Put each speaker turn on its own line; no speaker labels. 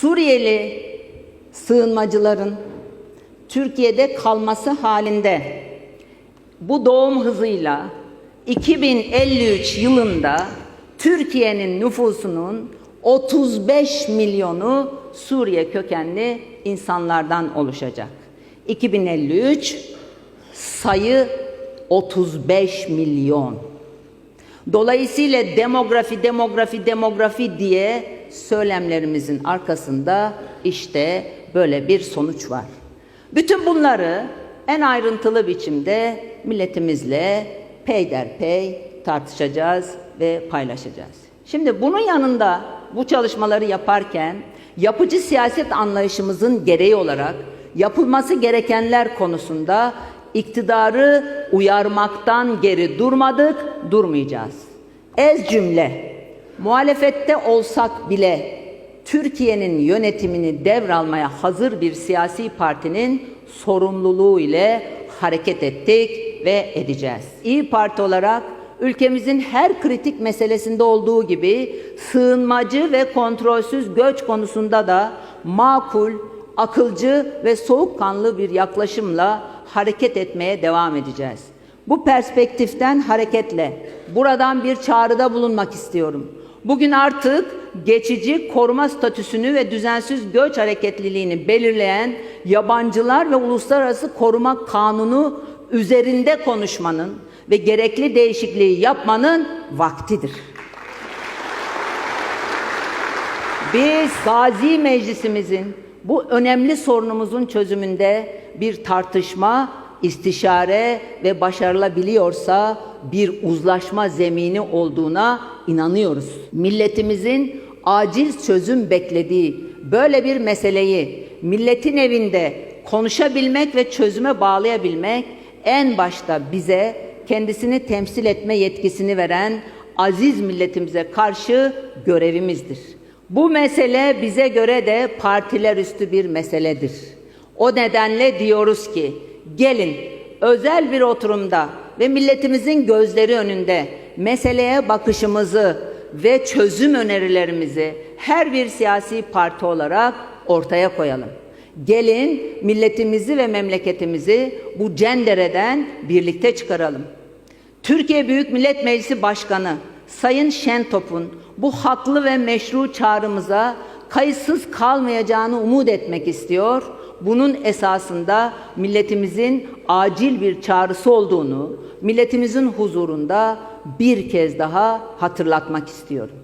Suriyeli sığınmacıların Türkiye'de kalması halinde bu doğum hızıyla 2053 yılında Türkiye'nin nüfusunun 35 milyonu Suriye kökenli insanlardan oluşacak. 2053 sayı 35 milyon. Dolayısıyla demografi, demografi, demografi diye söylemlerimizin arkasında işte böyle bir sonuç var. Bütün bunları en ayrıntılı biçimde milletimizle peyderpey tartışacağız ve paylaşacağız. Şimdi bunun yanında bu çalışmaları yaparken yapıcı siyaset anlayışımızın gereği olarak yapılması gerekenler konusunda iktidarı uyarmaktan geri durmadık, durmayacağız. Ez cümle, muhalefette olsak bile Türkiye'nin yönetimini devralmaya hazır bir siyasi partinin sorumluluğu ile hareket ettik ve edeceğiz. İyi Parti olarak ülkemizin her kritik meselesinde olduğu gibi sığınmacı ve kontrolsüz göç konusunda da makul, akılcı ve soğukkanlı bir yaklaşımla hareket etmeye devam edeceğiz. Bu perspektiften hareketle buradan bir çağrıda bulunmak istiyorum. Bugün artık geçici koruma statüsünü ve düzensiz göç hareketliliğini belirleyen yabancılar ve uluslararası koruma kanunu üzerinde konuşmanın ve gerekli değişikliği yapmanın vaktidir. Biz Gazi Meclisimizin bu önemli sorunumuzun çözümünde bir tartışma, istişare ve başarılabiliyorsa bir uzlaşma zemini olduğuna inanıyoruz. Milletimizin acil çözüm beklediği böyle bir meseleyi milletin evinde konuşabilmek ve çözüme bağlayabilmek en başta bize kendisini temsil etme yetkisini veren aziz milletimize karşı görevimizdir. Bu mesele bize göre de partiler üstü bir meseledir. O nedenle diyoruz ki gelin özel bir oturumda ve milletimizin gözleri önünde meseleye bakışımızı ve çözüm önerilerimizi her bir siyasi parti olarak ortaya koyalım. Gelin milletimizi ve memleketimizi bu cendereden birlikte çıkaralım. Türkiye Büyük Millet Meclisi Başkanı Sayın Şentop'un bu haklı ve meşru çağrımıza kayıtsız kalmayacağını umut etmek istiyor. Bunun esasında milletimizin acil bir çağrısı olduğunu milletimizin huzurunda bir kez daha hatırlatmak istiyorum.